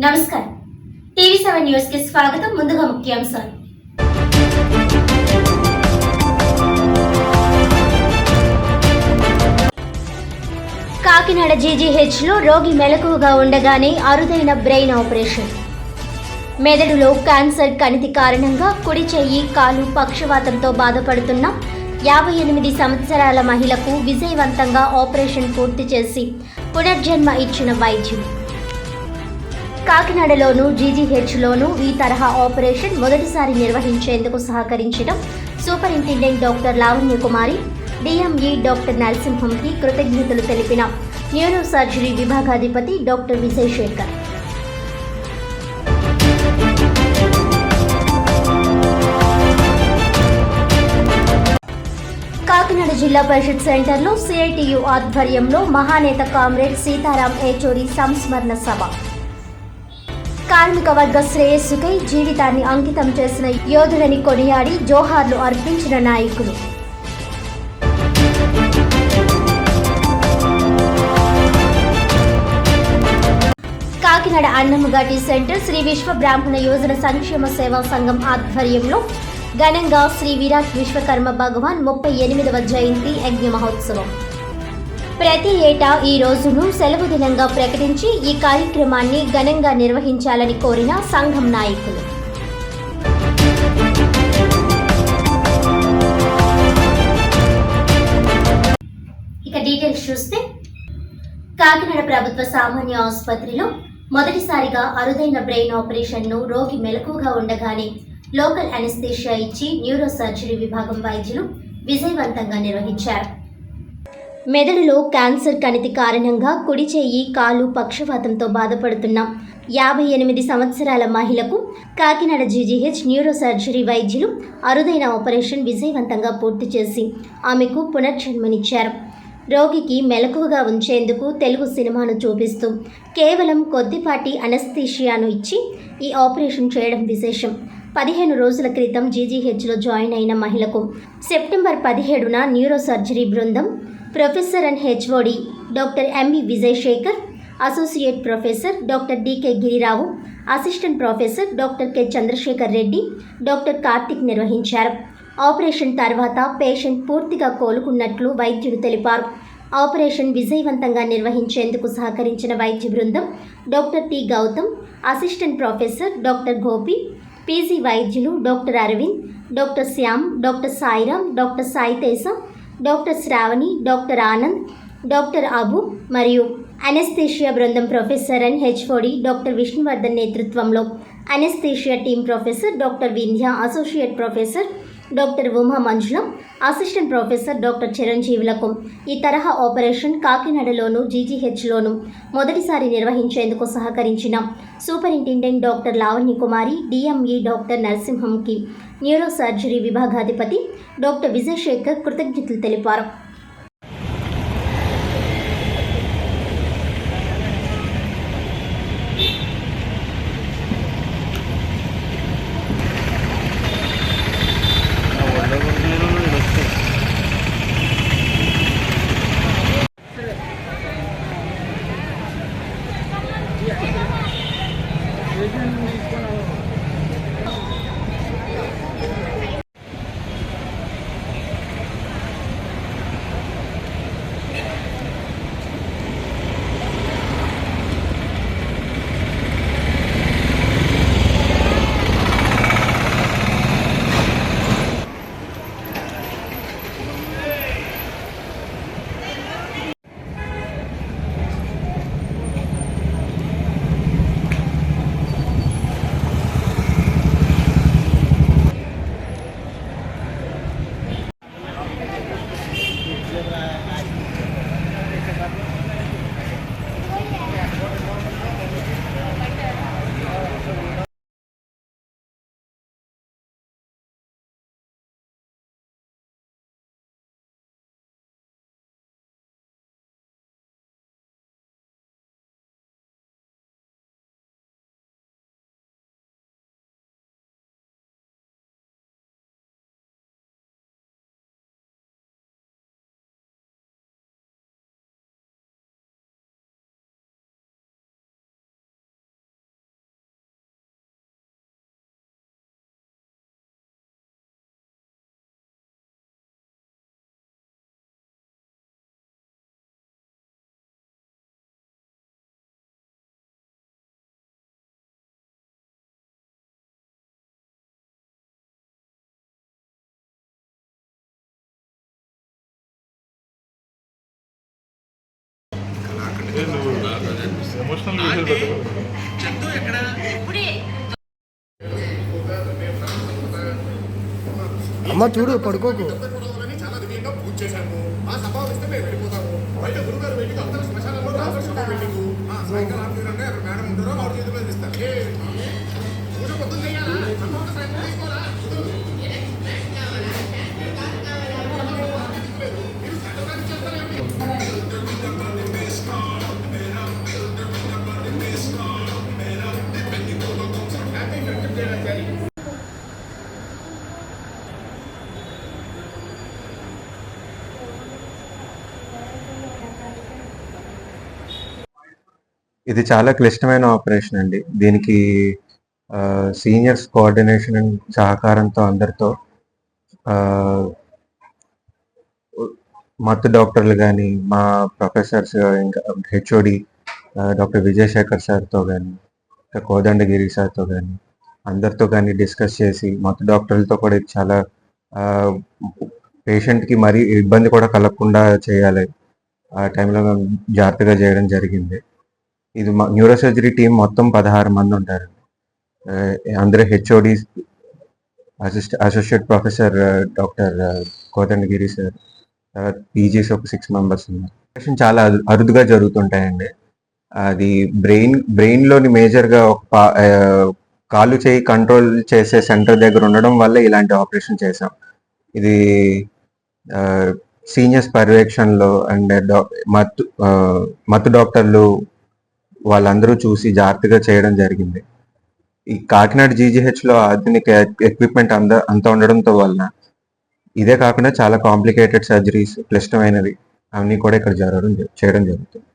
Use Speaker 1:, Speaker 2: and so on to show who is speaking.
Speaker 1: నమస్కారం. TV seven న్యూస్కి స్వాగతం ముందుగా ముఖ్యాంశాలు. కాకినాడ జీజీహెచ్లో రోగి మెలకువగా ఉండగానే అరుదైన బ్రెయిన్ ఆపరేషన్. మెదడులో క్యాన్సర్ కణితి కారణంగా కుడి చెయ్యి కాలు పక్షవాతంతో బాధపడుతున్న యాభై ఎనిమిది సంవత్సరాల మహిళకు విజయవంతంగా ఆపరేషన్ పూర్తి చేసి పునర్జన్మ ఇచ్చిన వైద్యులు. కాకినాడలోను జీజీహెచ్లోను ఈ తరహా ఆపరేషన్ మొదటిసారి నిర్వహించేందుకు సహకరించిన superintendent doctor Lavanya Kumari DME doctor నరసింహంకి కృతజ్ఞతలు తెలిపిన న్యూరో సర్జరీ విభాగాధిపతి డాక్టర్ విజయ్ శేఖర్ కాకినాడ జిల్లా పరిషత్ సెంటర్లో సిఐటియు ఆధ్వర్యంలో మహానేత కామ్రేడ్ సీతారాం ఏచూరి సంస్మరణ సభ. కార్మిక వర్గ శ్రేయస్సుకై జీవితాన్ని అంకితం చేసిన యోధులని కొనియాడి జోహార్లు అర్పించిన నాయకులు. కాకినాడ అన్నమ్మఘాటి సెంటర్ శ్రీ విశ్వ బ్రాహ్మణ యోజన సంక్షేమ సేవా సంఘం ఆధ్వర్యంలో ఘనంగా శ్రీ విరాట్ విశ్వకర్మ భగవాన్ ముప్పై ఎనిమిదవ జయంతి యజ్ఞ మహోత్సవం. ప్రతి ఏటా ఈ రోజును సెలవు దినంగా ప్రకటించి ఈ కార్యక్రమాన్ని ఘనంగా నిర్వహించాలని కోరిన సంఘం నాయకులు. ఇక డీటెయిల్స్ చూస్తే కాకినాడ ప్రభుత్వ సామాన్య ఆసుపత్రిలో మొదటిసారిగా అరుదైన బ్రెయిన్ ఆపరేషన్ను రోగి మెలకుగా ఉండగానే లోకల్ అనెస్థేషియా ఇచ్చి న్యూరో సర్జరీ విభాగం వైద్యులు విజయవంతంగా నిర్వహించారు. మెదడులో క్యాన్సర్ కణితి కారణంగా కుడి చేయి కాలు పక్షవాతంతో బాధపడుతున్న యాభై ఎనిమిది సంవత్సరాల మహిళకు కాకినాడ జీజీహెచ్ న్యూరో సర్జరీ వైద్యులు అరుదైన ఆపరేషన్ విజయవంతంగా పూర్తి చేసి ఆమెకు పునర్జన్మనిచ్చారు. రోగికి మెలకువగా ఉంచేందుకు తెలుగు సినిమాను చూపిస్తూ కేవలం కొద్దిపాటి అనస్థీషియాను ఇచ్చి ఈ ఆపరేషన్ చేయడం విశేషం. పదిహేను రోజుల క్రితం జీజీహెచ్లో జాయిన్ అయిన మహిళకు సెప్టెంబర్ పదిహేడున న్యూరో సర్జరీ బృందం professor and HOD doctor MV Vijayashekar associate professor doctor DK Girirao assistant professor doctor K Chandrashekar Reddy doctor Karthik నిర్వహించారు. ఆపరేషన్ తర్వాత పేషెంట్ పూర్తిగా కోలుకున్నట్లు వైద్యులు తెలిపారు. ఆపరేషన్ విజయవంతంగా నిర్వహించేందుకు సహకరించిన వైద్య బృందం doctor T Gautam assistant professor doctor Gopi PG వైద్యులు doctor Aravind doctor Shyam doctor Sairam doctor Saitesha doctor Sravani doctor Anand doctor Abu మరియు అనెస్థేషియా బృందం professor and HOD doctor Vishnuvardhan నేతృత్వంలో anaesthesia team professor doctor Vindhya associate professor doctor Uma Manjulam assistant professor doctor చిరంజీవులకు ఈ తరహా operation కాకినాడలోను జీజీహెచ్లోను మొదటిసారి నిర్వహించేందుకు సహకరించిన superintendent doctor Lavanya Kumari DME doctor నరసింహంకి neuro surgery విభాగాధిపతి డాక్టర్ విజయశేఖర్ కృతజ్ఞతలు తెలిపారు. Yeah.
Speaker 2: ఏ నువ్వు ఎమోషనల్
Speaker 3: అమ్మ చూడు పడుకోకు.
Speaker 4: ఇది చాలా క్లిష్టమైన ఆపరేషన్ అండి. దీనికి సీనియర్స్ కోఆర్డినేషన్ అండ్ సహకారంతో అందరితో మత్తు డాక్టర్లు కానీ మా ప్రొఫెసర్స్ ఇంకా హెచ్ఓడి డాక్టర్ విజయశేఖర్ సార్తో కానీ ఇంకా కోదండగిరి సార్తో కానీ అందరితో కానీ డిస్కస్ చేసి మత్తు డాక్టర్లతో కూడా ఇది చాలా పేషెంట్కి మరీ ఇబ్బంది కూడా కలగకుండా చేయాలి. ఆ టైంలో మేము జాగ్రత్తగా చేయడం జరిగింది. ఇది మా న్యూరో సర్జరీ టీం మొత్తం పదహారు మంది ఉంటారు. అందరూ HOD assist associate professor doctor Kodandagiri sir తర్వాత పీజీస్ ఒక సిక్స్ మెంబర్స్ ఉన్నారు. ఆపరేషన్ చాలా అరుదుగా జరుగుతుంటాయండి. అది బ్రెయిన్ బ్రెయిన్లోని మేజర్గా ఒక కాలు చేయి కంట్రోల్ చేసే సెంటర్ దగ్గర ఉండడం వల్ల ఇలాంటి ఆపరేషన్ చేసాం ఇది సీనియర్స్ పర్యవేక్షణలో అండ్ మత్తు మత్తు డాక్టర్లు వాళ్ళందరూ చూసి జాగ్రత్తగా చేయడం జరిగింది. ఈ కాకినాడ జీజీహెచ్లో ఆధునిక ఎక్విప్మెంట్ అంద అంత ఉండడంతో వలన ఇదే కాకుండా చాలా కాంప్లికేటెడ్ సర్జరీస్ క్లిష్టమైనవి అవన్నీ కూడా ఇక్కడ జరగడం చేయడం జరుగుతుంది.